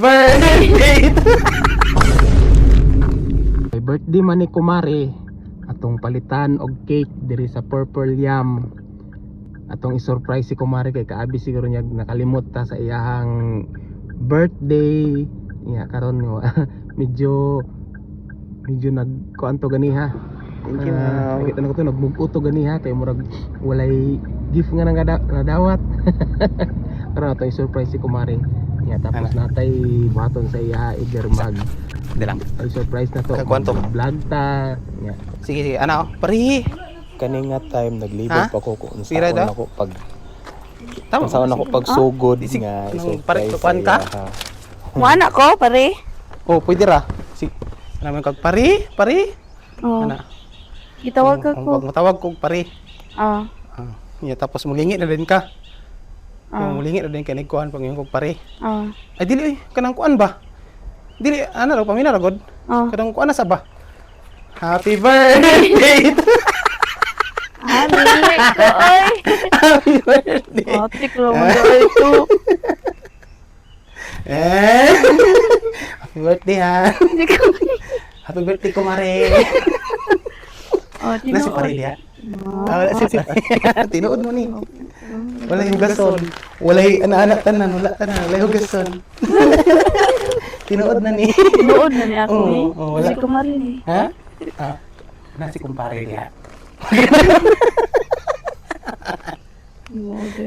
Birthday! May birthday man ni Kumari atong palitan og cake diri sa Purple Yam. Atong i-surprise si Kumari kay kaabi siguro niya nakalimot ta sa iyahang birthday. Ya karon nga medyo medyo nag kuan to gani ha. Thank you, Ah, ma'am. Nakita na ko to nagbubuto gani ha kay murag walay gift nga nang nadawat. Karon ato i-surprise si Kumari. Ya tapos natay buhaton sa iya iger mag Hindi lang. ay surprise na to. Kagkuhan to. Vlog ta. Ya. Sige, sige. Ano? Pari! Kani nga time naglibot pa ko kung Sira saan daw? ako pag Tama. kung saan ako pag sugod Isig- nga parit sa tukuan ka? ha. Wala ko, pare. Oh, pwede ra. Si Ano man kag pari? Pari? Oh. Ano? Gitawag Ang- ako. ang matawag kog pari. Ah. Ah, yeah, tapos mulingi na din ka. Ah. Oh, mulingi na din ka nigkuhan pag yung kog pari. Ah. Ay dili eh, kanang kuan ba? Dili ano ra pamina ra god. Ah. Kanang kuan na sa ba? Happy birthday! Ah, ko. Happy birthday! Lang mo daw ito. Eh? Happy birthday ha. Ko. Happy birthday kumare. Oh, Nasi pare dia. Ah, si pare. Tinuod mo ni. Wala yung gason. Wala yung anak-anak tanan, wala tanan, wala yung gason. Tinuod na ni. Tinuod na niya ako Oo, oo, wala. Ko marin eh. Ha? Ah, nasi kumpare dia.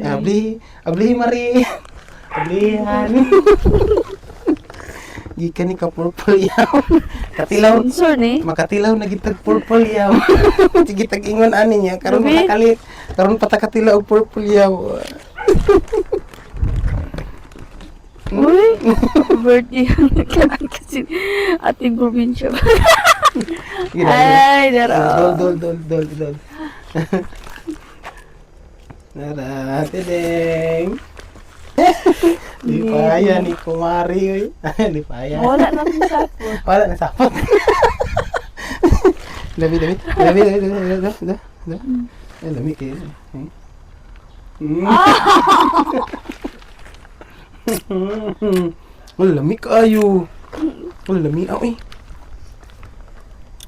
Abli, abli mari. Ablihan. Gikan ni ka purple yaw. Katilaw. Sponsor ni. Makatilaw na gitag purple yaw. Sige tag ingon ani niya karon Grabe. makakalit. Karon patakatilaw og purple yaw. Uy, birthday kasi ating probinsya. Ay, Dol dara. dol dol dol dol. Nara, tideng. Di paya ni kumari. Di paya. Wala na akong sapot. Wala na sapot. Dami. Dami, dami, dami, dami, dami, dami, dami. Ay, dami kayo. Hmm. Wala, lami kayo. Wala, lami ako eh.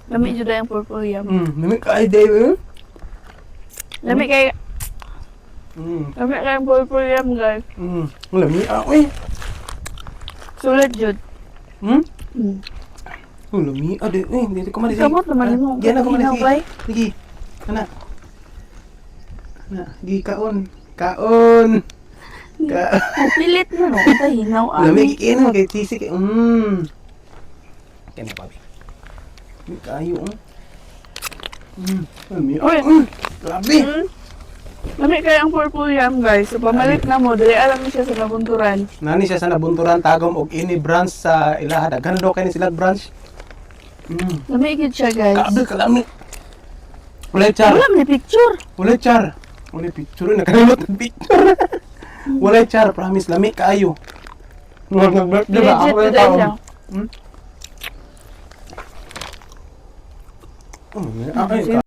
Lami jud ang purple yam. Hmm, lami kayo, Dave. Lami kay Hmm, lami kay ang purple yam guys. Wala, lami ako eh. Sulit jud. Hmm? Hmm. Wala, lami. Eh, dito ko mali. Kamot naman mo. Diyan ako mali. Sige. Ana. Ana, gi kaon. Kaon. Ka. Pilit mo no. Ito hinaw Lami ami. kikino kay tisi kay mm. Kani pabi. Kayo oh. Mm. Lami. Uy. Mm. Grabe. Hmm. Lami kay ang purple yam guys. So pamalit na mo dili alam ni siya sa nabunturan. Nani siya sa nabunturan tagom og ini branch sa ilaha daghan daw kay ni sila branch. Mm. Lami gid siya guys. Grabe kalami. Wala char. Wala ni picture. Wala char. Wala picture nakalimot ang picture. Wala char, promise lami kaayo. Nag nag-birthday ba ako yung taon? Hmm? Oh, ay,